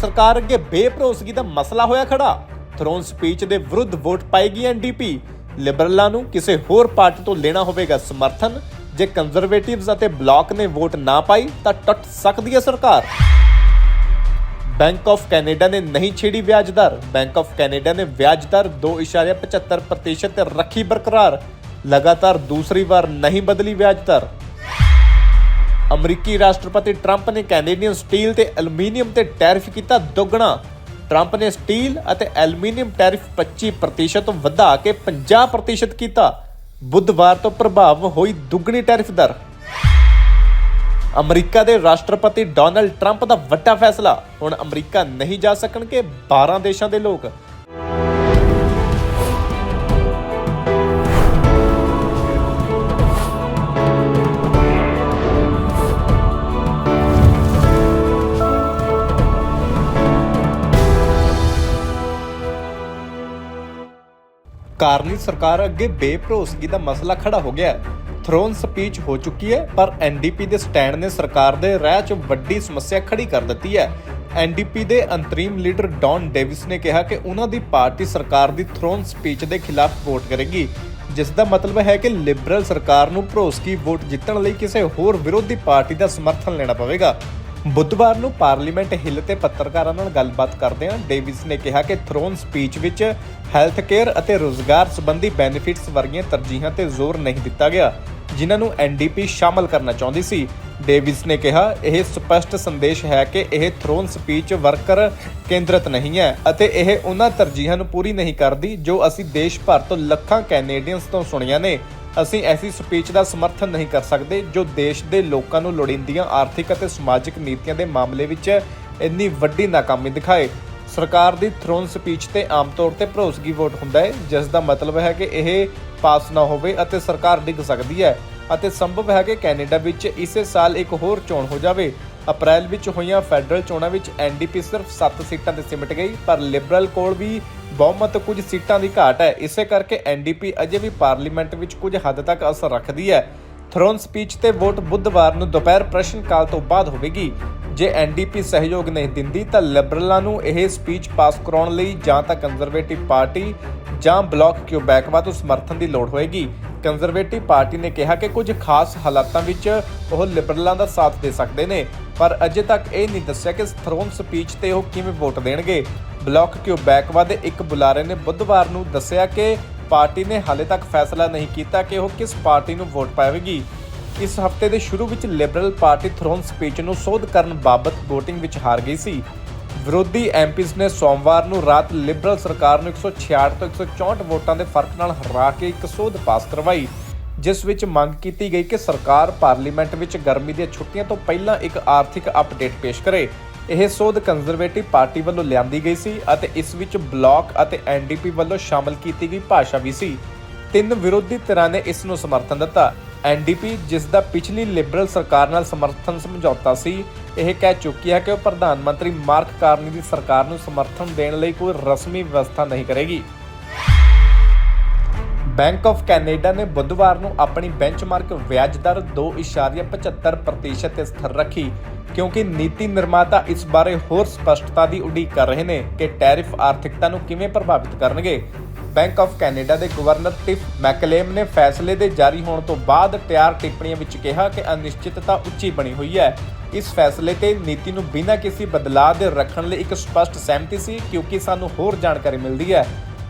ਸਰਕਾਰ ਅੱਗੇ ਬੇਭਰੋਸਗੀ ਦਾ ਮਸਲਾ ਹੋਇਆ ਖੜਾ। ਥਰੋਨ ਸਪੀਚ ਦੇ ਵਿਰੁੱਧ ਵੋਟ ਪਾਏਗੀ ਐਨਡੀਪੀ ਲਿਬਰਲਾਂ ਨੂੰ ਕਿਸੇ ਹੋਰ ਪਾਰਟੀ ਤੋਂ ਲੈਣਾ ਹੋਵੇਗਾ ਸਮਰਥਨ। ਜੇ ਕੰਜ਼ਰਵੇਟਿਵਜ਼ ਅਤੇ ਬਲਾਕ ਨੇ ਵੋਟ ਨਾ ਪਾਈ, ਤਾਂ ਟੁੱਟ ਸਕਦੀ ਹੈ ਸਰਕਾਰ। ਬੈਂਕ ਆਫ ਕੈਨੇਡਾ ਨੇ ਨਹੀਂ ਛੇੜੀ ਵਿਆਜ ਦਰ। ਬੈਂਕ ਆਫ ਕੈਨੇਡਾ ਨੇ ਵਿਆਜ ਦਰ 2.75% ਤੇ ਰੱਖੀ ਬਰਕਰਾਰ। ਲਗਾਤਾਰ ਦੂਸਰੀ ਵਾਰ ਨਹੀਂ ਬਦਲੀ ਵਿਆਜ ਦਰ। ਅਮਰੀਕੀ ਰਾਸ਼ਟਰਪਤੀ ਟਰੰਪ ਨੇ ਕੈਨੇਡੀਅਨ ਸਟੀਲ ਤੇ ਐਲੂਮੀਨੀਅਮ ਤੇ ਟੈਰਿਫ ਕੀਤਾ ਦੁੱਗਣਾ। ਟਰੰਪ ਨੇ ਸਟੀਲ ਅਤੇ ਐਲੂਮੀਨੀਅਮ ਟੈਰਿਫ 25% ਵਧਾ ਕੇ 50% ਕੀਤਾ। ਬੁੱਧਵਾਰ ਤੋਂ ਪ੍ਰਭਾਵ ਹੋਈ ਦੁੱਗਣੀ ਟੈਰਿਫ ਦਰ। ਅਮਰੀਕਾ ਦੇ ਰਾਸ਼ਟਰਪਤੀ ਡੋਨਲਡ ਟਰੰਪ ਦਾ ਵੱਡਾ ਫੈਸਲਾ। ਹੁਣ ਅਮਰੀਕਾ ਨਹੀਂ ਜਾ ਸਕਣਗੇ 12 ਦੇਸ਼ਾਂ ਦੇ ਲੋਕ। ਕਾਰਨੀ ਸਰਕਾਰ ਅੱਗੇ ਬੇਭਰੋਸਗੀ ਦਾ ਮਸਲਾ ਖੜਾ ਹੋ ਗਿਆ ਹੈ। ਥਰੋਨ ਸਪੀਚ ਹੋ ਚੁੱਕੀ ਹੈ, ਪਰ ਐਨਡੀਪੀ ਦੇ ਸਟੈਂਡ ਨੇ ਸਰਕਾਰ ਦੇ ਰਾਹ 'ਚ ਵੱਡੀ ਸਮੱਸਿਆ ਖੜੀ ਕਰ ਦਿੱਤੀ ਹੈ। ਐਨਡੀਪੀ ਦੇ ਅੰਤਰੀਮ ਲੀਡਰ ਡੌਨ ਡੇਵਿਸ ਨੇ ਕਿਹਾ ਕਿ ਉਹਨਾਂ ਦੀ ਪਾਰਟੀ ਸਰਕਾਰ ਦੀ ਥਰੋਨ ਸਪੀਚ ਦੇ ਖਿਲਾਫ ਵੋਟ ਕਰੇਗੀ, ਜਿਸ ਦਾ ਮਤਲਬ ਹੈ ਕਿ ਲਿਬਰਲ ਸਰਕਾਰ ਨੂੰ ਭਰੋਸਗੀ ਵੋਟ ਜਿੱਤਣ ਲਈ ਕਿਸੇ ਹੋਰ ਵਿਰੋਧੀ ਪਾਰਟੀ ਦਾ ਸਮਰਥਨ ਲੈਣਾ ਪਵੇਗਾ। ਬੁੱਧਵਾਰ ਨੂੰ ਪਾਰਲੀਮੈਂਟ ਹਿੱਲ ਤੇ ਪੱਤਰਕਾਰਾਂ ਨਾਲ ਗੱਲਬਾਤ ਕਰਦਿਆਂ ਡੇਵਿਸ ਨੇ ਕਿਹਾ ਕਿ ਥਰੋਨ ਸਪੀਚ ਵਿੱਚ ਹੈਲਥ ਕੇਅਰ ਅਤੇ ਰੋਜ਼ਗਾਰ ਸੰਬੰਧੀ ਬੈਨੀਫਿਟਸ ਵਰਗੀਆਂ ਤਰਜੀਹਾਂ ਤੇ ਜ਼ੋਰ ਨਹੀਂ ਦਿੱਤਾ ਗਿਆ। ਜਿਨ੍ਹਾਂ ਨੂੰ ਐਨਡੀਪੀ ਸ਼ਾਮਲ ਕਰਨਾ ਚਾਹੁੰਦੀ ਸੀ। ਡੇਵਿਸ ਨੇ ਕਿਹਾ, ਇਹ ਸਪਸ਼ਟ ਸੰਦੇਸ਼ ਹੈ ਕਿ ਇਹ ਥਰੋਨ ਸਪੀਚ ਵਰਕਰ ਕੇਂਦਰਿਤ ਨਹੀਂ ਹੈ ਅਤੇ ਇਹ ਉਹਨਾਂ ਤਰਜੀਹਾਂ ਨੂੰ ਪੂਰੀ ਨਹੀਂ ਕਰਦੀ ਜੋ ਅਸੀਂ ਦੇਸ਼ ਭਰ ਤੋਂ ਲੱਖਾਂ ਕੈਨੇਡੀਅਨਸ ਤੋਂ ਸੁਣੀਆਂ ਨੇ। ਅਸੀਂ ਐਸੀ ਸਪੀਚ ਦਾ ਸਮਰਥਨ ਨਹੀਂ ਕਰ ਸਕਦੇ ਜੋ ਦੇਸ਼ ਦੇ ਲੋਕਾਂ ਨੂੰ ਲੋੜੀਂਦੀਆਂ ਆਰਥਿਕ ਅਤੇ ਸਮਾਜਿਕ ਨੀਤੀਆਂ ਦੇ ਮਾਮਲੇ ਵਿੱਚ ਇੰਨੀ ਵੱਡੀ ਨਾਕਾਮੀ ਦਿਖਾਏ। ਸਰਕਾਰ ਦੀ ਥਰੋਨ ਸਪੀਚ ਤੇ ਆਮ ਤੌਰ ਤੇ ਭਰੋਸਗੀ ਵੋਟ ਹੁੰਦਾ ਹੈ, ਜਿਸ ਦਾ ਮਤਲਬ ਹੈ ਕਿ ਇਹ ਪਾਸ ਨਾ ਹੋਵੇ ਅਤੇ ਸਰਕਾਰ ਡਿੱਗ ਸਕਦੀ ਹੈ। ਅਤੇ ਸੰਭਵ ਹੈ ਕਿ ਕੈਨੇਡਾ ਵਿੱਚ ਇਸੇ ਸਾਲ ਇੱਕ ਹੋਰ ਚੋਣ ਹੋ ਜਾਵੇ। ਅਪ੍ਰੈਲ ਵਿੱਚ ਹੋਈਆਂ ਫੈਡਰਲ ਚੋਣਾਂ ਵਿੱਚ ਐਨਡੀਪੀ ਸਿਰਫ 7 ਸੀਟਾਂ ਤੇ ਸਿਮਟ ਗਈ, ਪਰ ਲਿਬਰਲ ਕੋਲ ਵੀ ਬਹੁਮਤ ਕੁਝ ਸੀਟਾਂ ਦੀ ਘਾਟ ਹੈ। ਇਸੇ ਕਰਕੇ ਐਨਡੀਪੀ ਅਜੇ ਵੀ ਪਾਰਲੀਮੈਂਟ ਵਿੱਚ ਕੁਝ ਹੱਦ ਤੱਕ ਅਸਰ ਰੱਖਦੀ ਹੈ। ਥਰੋਨ ਸਪੀਚ ਤੇ ਵੋਟ ਬੁੱਧਵਾਰ ਨੂੰ ਦੁਪਹਿਰ ਪ੍ਰਸ਼ਨ ਕਾਲ ਤੋਂ ਬਾਅਦ ਹੋਵੇਗੀ। ਜੇ ਐਨਡੀਪੀ ਸਹਿਯੋਗ ਨਹੀਂ ਦਿੰਦੀ ਤਾਂ ਲਿਬਰਲਾਂ ਨੂੰ ਇਹ ਸਪੀਚ ਪਾਸ ਕਰਾਉਣ ਲਈ ਜਾਂ ਤਾਂ ਕੰਜ਼ਰਵੇਟਿਵ ਪਾਰਟੀ ਜਾਂ ਬਲਾਕ ਕਿਊਬੈਕਵਾ ਤੋਂ ਸਮਰਥਨ ਦੀ ਲੋੜ ਹੋਏਗੀ। ਕੰਜ਼ਰਵੇਟਿਵ ਪਾਰਟੀ ਨੇ ਕਿਹਾ ਕਿ ਕੁਝ ਖਾਸ ਹਾਲਾਤਾਂ ਵਿੱਚ ਉਹ ਲਿਬਰਲਾਂ ਦਾ ਸਾਥ ਦੇ ਸਕਦੇ ਨੇ, ਪਰ ਅਜੇ ਤੱਕ ਇਹ ਨਹੀਂ ਦੱਸਿਆ ਕਿ ਥਰੋਨ ਸਪੀਚ ਤੇ ਉਹ ਕਿਵੇਂ ਵੋਟ ਦੇਣਗੇ। ਬਲਾਕ ਕਿਊਬੈਕਵਾ ਦੇ ਇੱਕ ਬੁਲਾਰੇ ਨੇ ਬੁੱਧਵਾਰ ਨੂੰ ਦੱਸਿਆ ਕਿ ਪਾਰਟੀ ਨੇ ਹਾਲੇ ਤੱਕ ਫੈਸਲਾ ਨਹੀਂ ਕੀਤਾ ਕਿ ਉਹ ਕਿਸ ਪਾਰਟੀ ਨੂੰ ਵੋਟ ਪਾਵੇਗੀ। ਇਸ ਹਫ਼ਤੇ ਦੇ ਸ਼ੁਰੂ ਵਿੱਚ ਲਿਬਰਲ ਪਾਰਟੀ ਥਰੋਨ ਸਪੀਚ ਨੂੰ ਸੋਧ ਕਰਨ ਬਾਬਤ VOTING ਵਿੱਚ ਹਾਰ ਗਈ ਸੀ। ਵਿਰੋਧੀ ਐਮਪੀਜ਼ ਨੇ ਸੋਮਵਾਰ ਨੂੰ ਰਾਤ ਲਿਬਰਲ ਸਰਕਾਰ ਨੂੰ 166 ਤੋਂ 164 ਵੋਟਾਂ ਦੇ ਫ਼ਰਕ ਨਾਲ ਹਰਾ ਕੇ ਇੱਕ ਸੋਧ ਪਾਸ ਕਰਵਾਈ, ਜਿਸ ਵਿੱਚ ਮੰਗ ਕੀਤੀ ਗਈ ਕਿ ਸਰਕਾਰ ਪਾਰਲੀਮੈਂਟ ਵਿੱਚ ਗਰਮੀ ਦੀਆਂ ਛੁੱਟੀਆਂ ਤੋਂ ਪਹਿਲਾਂ ਇੱਕ ਆਰਥਿਕ ਅਪਡੇਟ ਪੇਸ਼ ਕਰੇ। ਇਹ ਸੋਧ ਕੰਜ਼ਰਵੇਟਿਵ ਪਾਰਟੀ ਵੱਲੋਂ ਲਿਆਂਦੀ ਗਈ ਸੀ ਅਤੇ ਇਸ ਵਿੱਚ ਬਲਾਕ ਅਤੇ ਐਨਡੀਪੀ ਵੱਲੋਂ ਸ਼ਾਮਲ ਕੀਤੀ ਗਈ ਭਾਸ਼ਾ ਵੀ ਸੀ। ਤਿੰਨ ਵਿਰੋਧੀ ਧਿਰਾਂ ਨੇ ਇਸ ਨੂੰ ਸਮਰਥਨ ਦਿੱਤਾ। ਐਨਡੀਪੀ, ਜਿਸ ਦਾ ਪਿਛਲੀ ਲਿਬਰਲ ਸਰਕਾਰ ਨਾਲ ਸਮਰਥਨ ਸਮਝੌਤਾ ਸੀ, ਇਹ ਕਹਿ ਚੁੱਕੀ ਹੈ ਕਿ ਉਹ ਪ੍ਰਧਾਨ ਮੰਤਰੀ ਮਾਰਕ ਕਾਰਨੀ ਦੀ ਸਰਕਾਰ ਨੂੰ ਸਮਰਥਨ ਦੇਣ ਲਈ ਕੋਈ ਰਸਮੀ ਵਿਵਸਥਾ ਨਹੀਂ ਕਰੇਗੀ। ਬੈਂਕ ਆਫ ਕੈਨੇਡਾ ਨੇ ਬੁੱਧਵਾਰ ਨੂੰ ਆਪਣੀ ਬੈਂਚਮਾਰਕ ਵਿਆਜ ਦਰ 2.75% ਤੇ ਸਥਿਰ ਰੱਖੀ, ਕਿਉਂਕਿ ਨੀਤੀ ਨਿਰਮਾਤਾ ਇਸ ਬਾਰੇ ਹੋਰ ਸਪਸ਼ਟਤਾ ਦੀ ਉਡੀਕ ਕਰ ਰਹੇ ਨੇ ਕਿ ਟੈਰਿਫ ਆਰਥਿਕਤਾ ਨੂੰ ਕਿਵੇਂ ਪ੍ਰਭਾਵਿਤ ਕਰਨਗੇ। ਬੈਂਕ ਆਫ ਕੈਨੇਡਾ ਦੇ ਗਵਰਨਰ ਟਿਫ ਮੈਕਲੇਮ ਨੇ ਫੈਸਲੇ ਦੇ ਜਾਰੀ ਹੋਣ ਤੋਂ ਬਾਅਦ ਤਿਆਰ ਟਿੱਪਣੀਆਂ ਵਿੱਚ ਕਿਹਾ ਕਿ ਅਨਿਸ਼ਚਿਤਤਾ ਉੱਚੀ ਬਣੀ ਹੋਈ ਹੈ। ਇਸ ਫੈਸਲੇ ਤੇ ਨੀਤੀ ਨੂੰ ਬਿਨਾਂ ਕਿਸੇ ਬਦਲਾਅ ਦੇ ਰੱਖਣ ਲਈ ਇੱਕ ਸਪਸ਼ਟ ਸਹਿਮਤੀ ਸੀ, ਕਿਉਂਕਿ ਸਾਨੂੰ ਹੋਰ ਜਾਣਕਾਰੀ ਮਿਲਦੀ ਹੈ।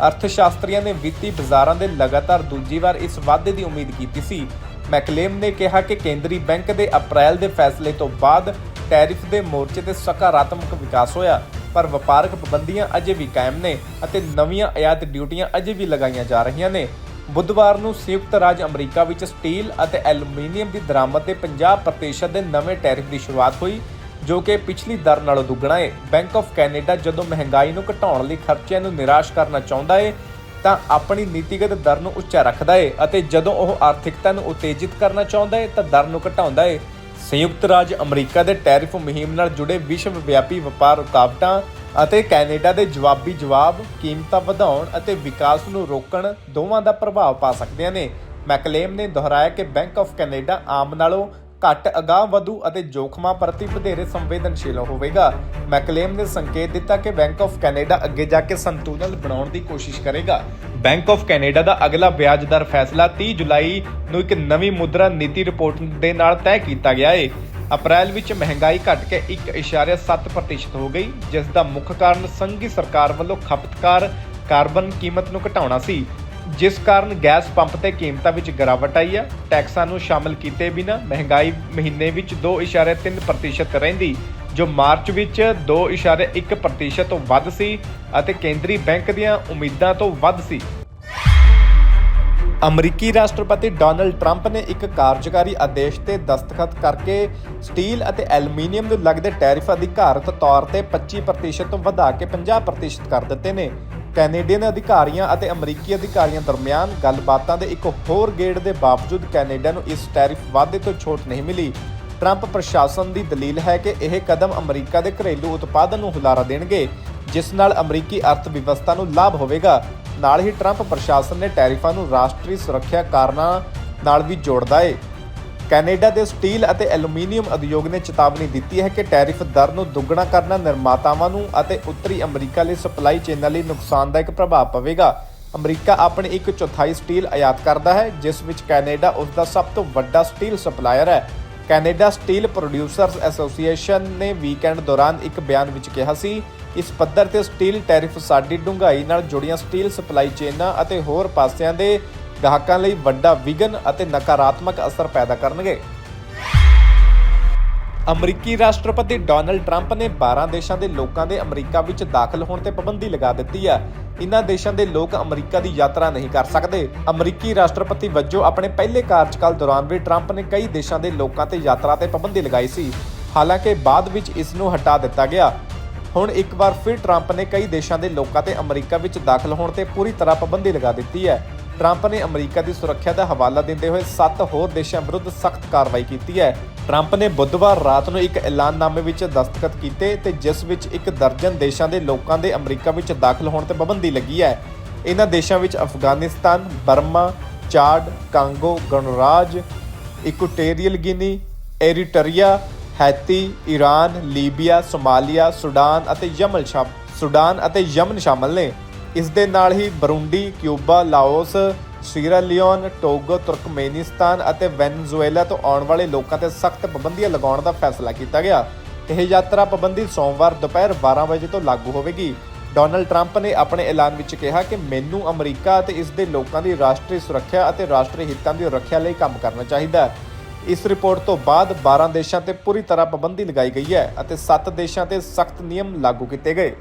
ਅਰਥਸ਼ਾਸਤਰੀਆਂ ਨੇ ਵਿੱਤੀ ਬਾਜ਼ਾਰਾਂ ਦੇ ਲਗਾਤਾਰ ਦੂਜੀ ਵਾਰ ਇਸ ਵਾਧੇ ਦੀ ਉਮੀਦ ਕੀਤੀ ਸੀ। ਮੈਕਲੇਮ ਨੇ ਕਿਹਾ ਕਿ ਕੇਂਦਰੀ ਬੈਂਕ ਦੇ ਅਪ੍ਰੈਲ ਦੇ ਫੈਸਲੇ ਤੋਂ ਬਾਅਦ ਟੈਰਿਫ ਦੇ ਮੋਰਚੇ ਤੇ ਸਕਾਰਾਤਮਕ ਵਿਕਾਸ ਹੋਇਆ। ਪਰ ਵਪਾਰਕ ਪਾਬੰਦੀਆਂ ਅਜੇ ਵੀ ਕਾਇਮ ਨੇ ਅਤੇ ਨਵੀਆਂ ਆਯਾਤ ਡਿਊਟੀਆਂ ਅਜੇ ਵੀ ਲਗਾਈਆਂ ਜਾ ਰਹੀਆਂ ਨੇ। ਬੁੱਧਵਾਰ ਨੂੰ ਸੰਯੁਕਤ ਰਾਜ ਅਮਰੀਕਾ ਵਿੱਚ ਸਟੀਲ ਅਤੇ ਐਲੂਮੀਨੀਅਮ ਦੀ ਦਰਾਮਦ 'ਤੇ 50% ਦੇ ਨਵੇਂ ਟੈਰਿਫ ਦੀ ਸ਼ੁਰੂਆਤ ਹੋਈ, ਜੋ ਕਿ ਪਿਛਲੀ ਦਰ ਨਾਲੋਂ ਦੁੱਗਣਾ ਹੈ ਬੈਂਕ ਆਫ ਕੈਨੇਡਾ ਜਦੋਂ ਮਹਿੰਗਾਈ ਨੂੰ ਘਟਾਉਣ ਲਈ ਖਰਚਿਆਂ ਨੂੰ ਨਿਰਾਸ਼ ਕਰਨਾ ਚਾਹੁੰਦਾ ਹੈ ਤਾਂ ਆਪਣੀ ਨੀਤੀਗਤ ਦਰ ਨੂੰ ਉੱਚਾ ਰੱਖਦਾ ਹੈ ਅਤੇ ਜਦੋਂ ਉਹ ਆਰਥਿਕਤਾ ਨੂੰ ਉਤੇਜਿਤ ਕਰਨਾ ਚਾਹੁੰਦਾ ਹੈ ਤਾਂ ਦਰ ਨੂੰ ਘਟਾਉਂਦਾ ਹੈ ਸੰਯੁਕਤ ਰਾਜ ਅਮਰੀਕਾ ਦੇ ਟੈਰਿਫ ਮੁਹਿੰਮ ਨਾਲ ਜੁੜੇ ਵਿਸ਼ਵ ਵਿਆਪੀ ਵਪਾਰ ਰੁਕਾਵਟਾਂ ਅਤੇ ਕੈਨੇਡਾ ਦੇ ਜਵਾਬੀ ਜਵਾਬ, ਕੀਮਤਾਂ ਵਧਾਉਣ ਅਤੇ ਵਿਕਾਸ ਨੂੰ ਰੋਕਣ ਦੋਵਾਂ ਦਾ ਪ੍ਰਭਾਵ ਪਾ ਸਕਦੇ ਨੇ। ਮੈਕਲੇਮ ਨੇ ਦੁਹਰਾਇਆ ਕਿ ਬੈਂਕ ਆਫ ਕੈਨੇਡਾ ਆਮ ਨਾਲੋਂ ਘੱਟ ਅਗਾਂਹ ਵਧੂ ਅਤੇ ਜੋਖਮਾਂ ਪ੍ਰਤੀ ਵਧੇਰੇ ਸੰਵੇਦਨਸ਼ੀਲ ਹੋਵੇਗਾ। ਮੈਕਲੇਮ ਨੇ ਸੰਕੇਤ ਦਿੱਤਾ ਕਿ ਬੈਂਕ ਆਫ ਕੈਨੇਡਾ ਅੱਗੇ ਜਾ ਕੇ ਸੰਤੁਲਨ ਬਣਾਉਣ ਦੀ ਕੋਸ਼ਿਸ਼ ਕਰੇਗਾ। ਬੈਂਕ ਆਫ ਕੈਨੇਡਾ ਦਾ ਅਗਲਾ ਵਿਆਜ ਦਰ ਫੈਸਲਾ 30 ਜੁਲਾਈ ਨੂੰ ਇੱਕ ਨਵੀਂ ਮੁਦਰਾ ਨੀਤੀ ਰਿਪੋਰਟ ਦੇ ਨਾਲ ਤੈਅ ਕੀਤਾ ਗਿਆ ਹੈ ਅਪ੍ਰੈਲ ਵਿੱਚ ਮਹਿੰਗਾਈ ਘਟ ਕੇ 1.7% ਹੋ ਗਈ, ਜਿਸ ਦਾ ਮੁੱਖ ਕਾਰਨ ਸੰਘੀ ਸਰਕਾਰ ਵੱਲੋਂ ਖਪਤਕਾਰ ਕਾਰਬਨ ਕੀਮਤ ਨੂੰ ਘਟਾਉਣਾ ਸੀ। ਜਿਸ ਕਾਰਨ ਗੈਸ ਪੰਪ ਤੇ ਕੀਮਤਾਂ ਵਿੱਚ ਗਿਰਾਵਟ ਆਈ ਹੈ। ਟੈਕਸਾਂ ਨੂੰ ਸ਼ਾਮਲ ਕੀਤੇ ਬਿਨਾ ਮਹਿੰਗਾਈ ਮਹੀਨੇ ਵਿੱਚ 2.3% ਰਹਿੰਦੀ, ਜੋ ਮਾਰਚ ਵਿੱਚ 2.1% ਤੋਂ ਵੱਧ ਸੀ ਅਤੇ ਕੇਂਦਰੀ ਬੈਂਕ ਦੀਆਂ ਉਮੀਦਾਂ ਤੋਂ ਵੱਧ ਸੀ। ਅਮਰੀਕੀ ਰਾਸ਼ਟਰਪਤੀ ਡੋਨਲਡ ਟਰੰਪ ਨੇ ਇੱਕ ਕਾਰਜਕਾਰੀ ਆਦੇਸ਼ ਤੇ ਦਸਤਖਤ ਕਰਕੇ ਸਟੀਲ ਅਤੇ ਐਲੂਮੀਨੀਅਮ ਨੂੰ ਲੱਗਦੇ ਟੈਰਿਫ ਅਧਿਕਾਰਤ ਤੌਰ ਤੇ 25% ਤੋਂ ਵਧਾ ਕੇ 50% ਕਰ ਦਿੱਤੇ ਨੇ। ਕੈਨੇਡੀਅਨ ਅਧਿਕਾਰੀਆਂ ਅਤੇ ਅਮਰੀਕੀ ਅਧਿਕਾਰੀਆਂ ਦਰਮਿਆਨ ਗੱਲਬਾਤਾਂ ਦੇ ਇੱਕ ਹੋਰ ਗੇੜ ਦੇ ਬਾਵਜੂਦ ਕੈਨੇਡਾ ਨੂੰ ਇਸ ਟੈਰਿਫ ਵਾਧੇ ਤੋਂ ਛੋਟ ਨਹੀਂ ਮਿਲੀ। ਟਰੰਪ ਪ੍ਰਸ਼ਾਸਨ ਦੀ ਦਲੀਲ ਹੈ ਕਿ ਇਹ ਕਦਮ ਅਮਰੀਕਾ ਦੇ ਘਰੇਲੂ ਉਤਪਾਦਨ ਨੂੰ ਹੁਲਾਰਾ ਦੇਣਗੇ, ਜਿਸ ਨਾਲ ਅਮਰੀਕੀ ਅਰਥ ਵਿਵਸਥਾ ਨੂੰ ਲਾਭ ਹੋਵੇਗਾ। ਨਾਲ ਹੀ ਟਰੰਪ ਪ੍ਰਸ਼ਾਸਨ ਨੇ ਟੈਰਿਫਾਂ ਨੂੰ ਰਾਸ਼ਟਰੀ ਸੁਰੱਖਿਆ ਕਾਰਨਾਂ ਨਾਲ ਵੀ ਜੋੜਦਾ ਹੈ ਕੈਨੇਡਾ ਦੇ ਸਟੀਲ ਅਤੇ ਐਲੂਮੀਨੀਅਮ ਉਦਯੋਗ ਨੇ ਚੇਤਾਵਨੀ ਦਿੱਤੀ ਹੈ ਕਿ ਟੈਰਿਫ ਦਰ ਨੂੰ ਦੁੱਗਣਾ ਕਰਨਾ ਨਿਰਮਾਤਾਵਾਂ ਨੂੰ ਅਤੇ ਉੱਤਰੀ ਅਮਰੀਕਾ ਲਈ ਸਪਲਾਈ ਚੇਨਾਂ ਲਈ ਨੁਕਸਾਨਦਾਇਕ ਪ੍ਰਭਾਵ ਪਵੇਗਾ। ਅਮਰੀਕਾ ਆਪਣੀ ਇੱਕ ਚੌਥਾਈ ਸਟੀਲ ਆਯਾਤ ਕਰਦਾ ਹੈ, ਜਿਸ ਵਿੱਚ ਕੈਨੇਡਾ ਉਸ ਦਾ ਸਭ ਤੋਂ ਵੱਡਾ ਸਟੀਲ ਸਪਲਾਇਰ ਹੈ। ਕੈਨੇਡਾ ਸਟੀਲ ਪ੍ਰੋਡਿਊਸਰਸ ਐਸੋਸੀਏਸ਼ਨ ਨੇ ਵੀਕਐਂਡ ਦੌਰਾਨ ਇੱਕ ਬਿਆਨ ਵਿੱਚ ਕਿਹਾ ਸੀ, ਇਸ ਪੱਧਰ ਤੇ ਸਟੀਲ ਟੈਰਿਫ ਸਾਡੀ ਡੂੰਘਾਈ ਨਾਲ ਜੁੜੀਆਂ ਸਟੀਲ ਸਪਲਾਈ ਚੇਨਾਂ ਅਤੇ ਹੋਰ ਪਾਸਿਆਂ ਦੇ ਗਾਹਕਾਂ ਲਈ ਵੱਡਾ ਵਿਘਨ ਅਤੇ ਨਕਾਰਾਤਮਕ ਅਸਰ ਪੈਦਾ ਕਰਨਗੇ। ਅਮਰੀਕੀ ਰਾਸ਼ਟਰਪਤੀ ਡੋਨਲਡ ਟਰੰਪ ਨੇ 12 ਦੇਸ਼ਾਂ ਦੇ ਲੋਕਾਂ ਦੇ ਅਮਰੀਕਾ ਵਿੱਚ ਦਾਖਲ ਹੋਣ ਤੇ ਪਾਬੰਦੀ ਲਗਾ ਦਿੱਤੀ ਹੈ। ਇਨ੍ਹਾਂ ਦੇਸ਼ਾਂ ਦੇ ਲੋਕ ਅਮਰੀਕਾ ਦੀ ਯਾਤਰਾ ਨਹੀਂ ਕਰ ਸਕਦੇ। ਅਮਰੀਕੀ ਰਾਸ਼ਟਰਪਤੀ ਵਜੋਂ ਆਪਣੇ ਪਹਿਲੇ ਕਾਰਜਕਾਲ ਦੌਰਾਨ ਵੀ ਟਰੰਪ ਨੇ ਕਈ ਦੇਸ਼ਾਂ ਦੇ ਲੋਕਾਂ ਤੇ ਯਾਤਰਾ ਤੇ ਪਾਬੰਦੀ ਲਗਾਈ ਸੀ। ਹਾਲਾਂਕਿ ਬਾਅਦ ਵਿੱਚ ਇਸ ਨੂੰ ਹਟਾ ਦਿੱਤਾ ਗਿਆ। ਹੁਣ ਇੱਕ ਵਾਰ ਫਿਰ ਟਰੰਪ ਨੇ ਕਈ ਦੇਸ਼ਾਂ ਦੇ ਲੋਕਾਂ ਤੇ ਅਮਰੀਕਾ ਵਿੱਚ ਦਾਖਲ ਹੋਣ ਤੇ ਪੂਰੀ ਤਰ੍ਹਾਂ ਪਾਬੰਦੀ ਲਗਾ ਦਿੱਤੀ ਹੈ। ਟਰੰਪ ਨੇ ਅਮਰੀਕਾ ਦੀ ਸੁਰੱਖਿਆ ਦਾ ਹਵਾਲਾ ਦਿੰਦੇ ਹੋਏ 7 ਹੋਰ ਦੇਸ਼ਾਂ ਵਿਰੁੱਧ ਸਖਤ ਕਾਰਵਾਈ ਕੀਤੀ ਹੈ। ਟਰੰਪ ਨੇ ਬੁੱਧਵਾਰ ਰਾਤ ਨੂੰ ਇੱਕ ਐਲਾਨਨਾਮੇ ਵਿੱਚ ਦਸਤਖਤ ਕੀਤੇ ਤੇ ਜਿਸ ਵਿੱਚ ਇੱਕ ਦਰਜਨ ਦੇਸ਼ਾਂ ਦੇ ਲੋਕਾਂ ਦੇ ਅਮਰੀਕਾ ਵਿੱਚ ਦਾਖਲ ਹੋਣ ਤੇ ਪਾਬੰਦੀ ਲੱਗੀ ਹੈ। ਇਹਨਾਂ ਦੇਸ਼ਾਂ ਵਿੱਚ ਅਫਗਾਨਿਸਤਾਨ, ਬਰਮਾ, ਚਾਡ, ਕਾਂਗੋ, ਗਣਰਾਜ, Equatorial Guinea Eritrea Haiti Iran Libya, Somalia, Sudan ਅਤੇ ਯਮਨ ਸ਼ਾਮ, ਸੁਡਾਨ ਅਤੇ ਯਮਨ ਸ਼ਾਮਲ ਨੇ। ਇਸ ਦੇ ਨਾਲ ਹੀ Burundi, Cuba, Laos, Sierra Leone, Togo, Turkmenistan ਅਤੇ ਵੈਨਜ਼ੂਏਲਾ ਤੋਂ ਆਉਣ ਵਾਲੇ ਲੋਕਾਂ ਤੇ ਸਖਤ ਪਾਬੰਦੀਆਂ ਲਗਾਉਣ ਦਾ ਫੈਸਲਾ ਕੀਤਾ ਗਿਆ। ਇਹ ਯਾਤਰਾ ਪਾਬੰਦੀ ਸੋਮਵਾਰ ਦੁਪਹਿਰ 12 ਵਜੇ ਤੋਂ ਲਾਗੂ ਹੋਵੇਗੀ। ਡੋਨਲਡ ਟਰੰਪ ਨੇ ਆਪਣੇ ਐਲਾਨ ਵਿੱਚ ਕਿਹਾ ਕਿ ਮੈਨੂੰ ਅਮਰੀਕਾ ਅਤੇ ਇਸ ਦੇ ਲੋਕਾਂ ਦੀ ਰਾਸ਼ਟਰੀ ਸੁਰੱਖਿਆ ਅਤੇ ਰਾਸ਼ਟਰੀ ਹਿੱਤਾਂ ਦੀ ਰੱਖਿਆ ਲਈ ਕੰਮ ਕਰਨਾ ਚਾਹੀਦਾ ਹੈ। ਇਸ ਰਿਪੋਰਟ ਤੋਂ ਬਾਅਦ 12 ਦੇਸ਼ਾਂ ਤੇ ਪੂਰੀ ਤਰ੍ਹਾਂ ਪਾਬੰਦੀ ਲਗਾਈ ਗਈ ਹੈ ਅਤੇ 7 ਦੇਸ਼ਾਂ ਤੇ ਸਖਤ ਨਿਯਮ ਲਾਗੂ ਕੀਤੇ ਗਏ।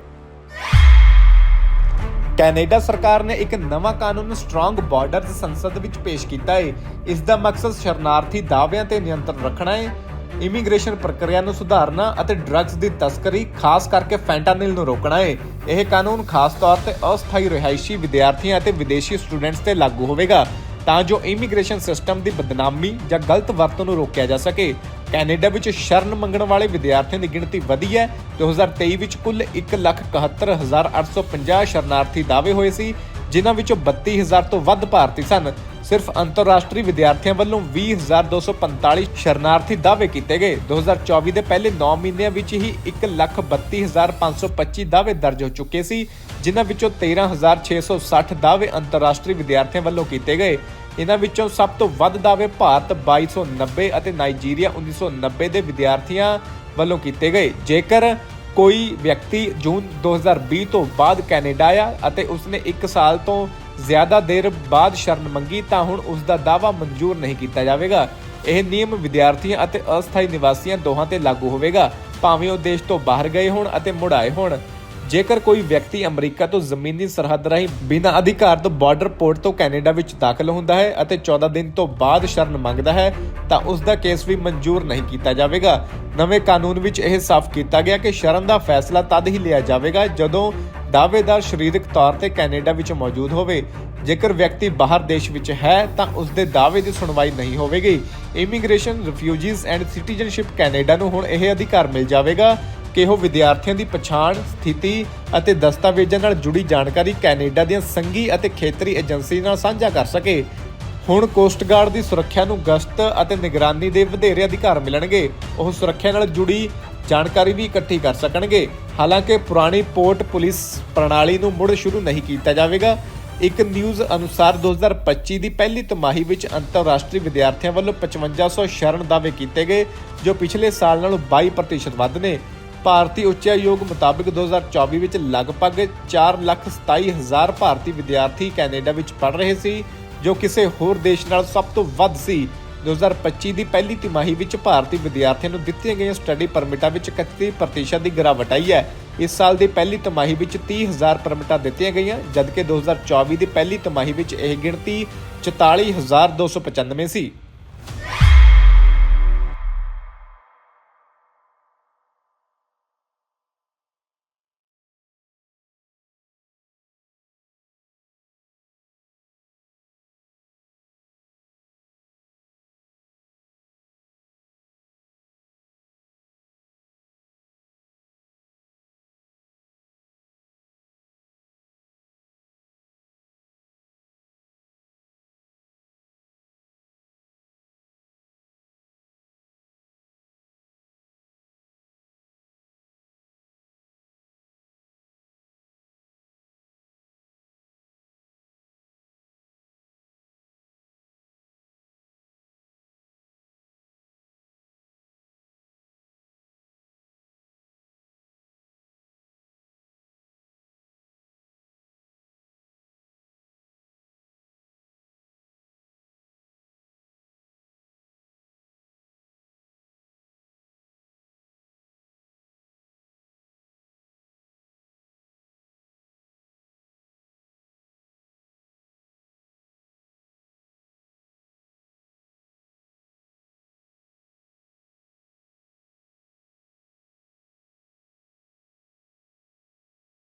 ਕੈਨੇਡਾ ਸਰਕਾਰ ਨੇ ਇੱਕ ਨਵਾਂ ਕਾਨੂੰਨ ਸਟਰੋਂਗ ਬਾਰਡਰਸ ਸੰਸਦ ਵਿੱਚ ਪੇਸ਼ ਕੀਤਾ ਹੈ। ਇਸ ਦਾ ਮਕਸਦ ਸ਼ਰਨਾਰਥੀ ਦਾਅਵਿਆਂ ਤੇ ਨਿਯੰਤਰਣ ਰੱਖਣਾ ਹੈ, ਇਮੀਗ੍ਰੇਸ਼ਨ ਪ੍ਰਕਿਰਿਆ ਨੂੰ ਸੁਧਾਰਨਾ ਅਤੇ ਡਰੱਗਸ ਦੀ ਤਸਕਰੀ ਖਾਸ ਕਰਕੇ ਫੈਂਟਾਨਿਲ ਨੂੰ ਰੋਕਣਾ ਹੈ। ਇਹ ਕਾਨੂੰਨ ਖਾਸ ਤੌਰ ਤੇ ਅਸਥਾਈ ਰਿਹਾਇਸ਼ੀ ਵਿਦਿਆਰਥੀਆਂ ਅਤੇ ਵਿਦੇਸ਼ੀ ਸਟੂਡੈਂਟਸ ਤੇ ਲਾਗੂ ਹੋਵੇਗਾ। ਤਾਂ ਜੋ ਇਮੀਗ੍ਰੇਸ਼ਨ ਸਿਸਟਮ ਦੀ ਬਦਨਾਮੀ ਜਾਂ ਗਲਤ ਵਰਤੋਂ ਨੂੰ ਰੋਕਿਆ ਜਾ ਸਕੇ। ਕੈਨੇਡਾ ਵਿੱਚ ਸ਼ਰਨ ਮੰਗਣ ਵਾਲੇ ਵਿਦਿਆਰਥੀਆਂ ਦੀ ਗਿਣਤੀ ਵਧੀ ਹੈ। 2023 ਵਿੱਚ ਕੁੱਲ 171850 ਸ਼ਰਨਾਰਥੀ ਦਾਅਵੇ ਹੋਏ ਸੀ। ਜਿਨ੍ਹਾਂ ਵਿੱਚੋਂ 32000 ਤੋਂ ਵੱਧ ਭਾਰਤੀ ਸਨ। ਸਿਰਫ ਅੰਤਰਰਾਸ਼ਟਰੀ ਵਿਦਿਆਰਥੀਆਂ ਵੱਲੋਂ 20245 ਸ਼ਰਨਾਰਥੀ ਦਾਅਵੇ ਕੀਤੇ ਗਏ। 2024 ਦੇ ਪਹਿਲੇ 9 ਮਹੀਨਿਆਂ ਵਿੱਚ ਹੀ 132525 ਦਾਅਵੇ ਦਰਜ ਹੋ ਚੁੱਕੇ ਸੀ, ਜਿਨ੍ਹਾਂ ਵਿੱਚੋਂ 13660 ਦਾਅਵੇ ਅੰਤਰਰਾਸ਼ਟਰੀ ਵਿਦਿਆਰਥੀਆਂ ਵੱਲੋਂ ਕੀਤੇ ਗਏ। ਇਹਨਾਂ ਵਿੱਚੋਂ ਸਭ ਤੋਂ ਵੱਧ ਦਾਅਵੇ ਭਾਰਤ 2290 ਅਤੇ ਨਾਈਜੀਰੀਆ 1990 ਦੇ ਵਿਦਿਆਰਥੀਆਂ ਵੱਲੋਂ ਕੀਤੇ ਗਏ। ਜੇਕਰ ਕੋਈ ਵਿਅਕਤੀ ਜੂਨ 2020 ਤੋਂ ਬਾਅਦ ਕੈਨੇਡਾ ਆਇਆ ਅਤੇ ਉਸਨੇ 1 ਸਾਲ ਤੋਂ ਜ਼ਿਆਦਾ ਦੇਰ ਬਾਅਦ ਸ਼ਰਨ ਮੰਗੀ ਤਾਂ ਹੁਣ ਉਸ ਦਾ ਦਾਅਵਾ ਮਨਜ਼ੂਰ ਨਹੀਂ ਕੀਤਾ ਜਾਵੇਗਾ। ਇਹ ਨਿਯਮ ਵਿਦਿਆਰਥੀਆਂ ਅਤੇ ਅਸਥਾਈ ਨਿਵਾਸੀਆਂ ਦੋਹਾਂ ਤੇ ਲਾਗੂ ਹੋਵੇਗਾ। ਭਾਵੇਂ ਉਹ ਦੇਸ਼ ਤੋਂ ਬਾਹਰ ਗਏ ਹੋਣ ਅਤੇ ਮੁੜ ਆਏ ਹੋਣ। ਜੇਕਰ ਕੋਈ ਵਿਅਕਤੀ ਅਮਰੀਕਾ ਤੋਂ ਜ਼ਮੀਨੀ ਸਰਹੱਦ ਰਾਹੀਂ ਬਿਨਾਂ ਅਧਿਕਾਰ ਤੋਂ ਬਾਰਡਰ ਪੋਰਟ ਤੋਂ ਕੈਨੇਡਾ ਵਿੱਚ ਦਾਖਲ ਹੁੰਦਾ ਹੈ ਅਤੇ 14 ਦਿਨ ਤੋਂ ਬਾਅਦ ਸ਼ਰਨ ਮੰਗਦਾ ਹੈ, ਤਾਂ ਉਸ ਦਾ ਕੇਸ ਵੀ ਮਨਜ਼ੂਰ ਨਹੀਂ ਕੀਤਾ ਜਾਵੇਗਾ। ਨਵੇਂ ਕਾਨੂੰਨ ਵਿੱਚ ਇਹ ਸਾਫ਼ ਕੀਤਾ ਗਿਆ ਕਿ ਸ਼ਰਨ ਦਾ ਫੈਸਲਾ ਤਦ ਹੀ ਲਿਆ ਜਾਵੇਗਾ ਜਦੋਂ ਦਾਅਵੇਦਾਰ ਸਰੀਰਕ ਤੌਰ ਤੇ ਕੈਨੇਡਾ ਵਿੱਚ ਮੌਜੂਦ ਹੋਵੇ। ਜੇਕਰ ਵਿਅਕਤੀ ਬਾਹਰ ਦੇਸ਼ ਵਿੱਚ ਹੈ, ਤਾਂ ਉਸ ਦੇ ਦਾਅਵੇ ਦੀ ਸੁਣਵਾਈ ਨਹੀਂ ਹੋਵੇਗੀ। Immigration, Refugees and Citizenship Canada ਨੂੰ ਹੁਣ ਇਹ ਅਧਿਕਾਰ ਮਿਲ ਜਾਵੇਗਾ। ਕਿ ਉਹ ਵਿਦਿਆਰਥੀਆਂ ਦੀ ਪਛਾਣ, ਸਥਿਤੀ ਅਤੇ ਦਸਤਾਵੇਜ਼ਾਂ ਨਾਲ ਜੁੜੀ ਜਾਣਕਾਰੀ ਕੈਨੇਡਾ ਦੀਆਂ ਸੰਘੀ ਅਤੇ ਖੇਤਰੀ ਏਜੰਸੀ ਨਾਲ ਸਾਂਝਾ ਕਰ ਸਕੇ। ਹੁਣ ਕੋਸਟ ਗਾਰਡ ਦੀ ਸੁਰੱਖਿਆ ਨੂੰ ਗਸ਼ਤ ਅਤੇ ਨਿਗਰਾਨੀ ਦੇ ਵਧੇਰੇ ਅਧਿਕਾਰ ਮਿਲਣਗੇ। ਉਹ ਸੁਰੱਖਿਆ ਨਾਲ ਜੁੜੀ ਜਾਣਕਾਰੀ ਵੀ ਇਕੱਠੀ ਕਰ ਸਕਣਗੇ। ਹਾਲਾਂਕਿ ਪੁਰਾਣੀ ਪੋਰਟ ਪੁਲਿਸ ਪ੍ਰਣਾਲੀ ਨੂੰ ਮੁੜ ਸ਼ੁਰੂ ਨਹੀਂ ਕੀਤਾ ਜਾਵੇਗਾ। ਇੱਕ ਨਿਊਜ਼ ਅਨੁਸਾਰ 2025 ਦੀ ਪਹਿਲੀ ਤਿਮਾਹੀ ਵਿੱਚ ਅੰਤਰਰਾਸ਼ਟਰੀ ਵਿਦਿਆਰਥੀਆਂ ਵੱਲੋਂ 5500 ਸ਼ਰਨ ਦਾਅਵੇ ਕੀਤੇ ਗਏ, ਜੋ ਪਿਛਲੇ ਸਾਲ ਨਾਲੋਂ 22% ਵੱਧ ਨੇ। ਭਾਰਤੀ ਉੱਚ ਉੱਚਾਯੋਗ ਮੁਤਾਬਕ 2024 ਵਿੱਚ ਲਗਭਗ 427000 ਭਾਰਤੀ ਵਿਦਿਆਰਥੀ ਕੈਨੇਡਾ ਵਿੱਚ ਪੜ੍ਹ ਰਹੇ ਸੀ, ਜੋ ਕਿਸੇ ਹੋਰ ਦੇਸ਼ ਨਾਲ ਸਭ ਤੋਂ ਵੱਧ ਸੀ। 2025 ਦੀ ਪਹਿਲੀ ਤਿਮਾਹੀ ਵਿੱਚ ਭਾਰਤੀ ਵਿਦਿਆਰਥੀਆਂ ਨੂੰ ਦਿੱਤੀਆਂ ਗਈਆਂ ਸਟੱਡੀ ਪਰਮਿਟਾਂ ਵਿੱਚ 31% ਦੀ ਗਿਰਾਵਟ ਆਈ ਹੈ। ਇਸ ਸਾਲ ਦੀ ਪਹਿਲੀ ਤਿਮਾਹੀ ਵਿੱਚ 30000 ਪਰਮਿਟਾਂ ਦਿੱਤੀਆਂ ਗਈਆਂ, ਜਦਕਿ 2024 ਦੀ ਪਹਿਲੀ ਤਿਮਾਹੀ ਵਿੱਚ ਇਹ ਗਿਣਤੀ 44295 ਸੀ।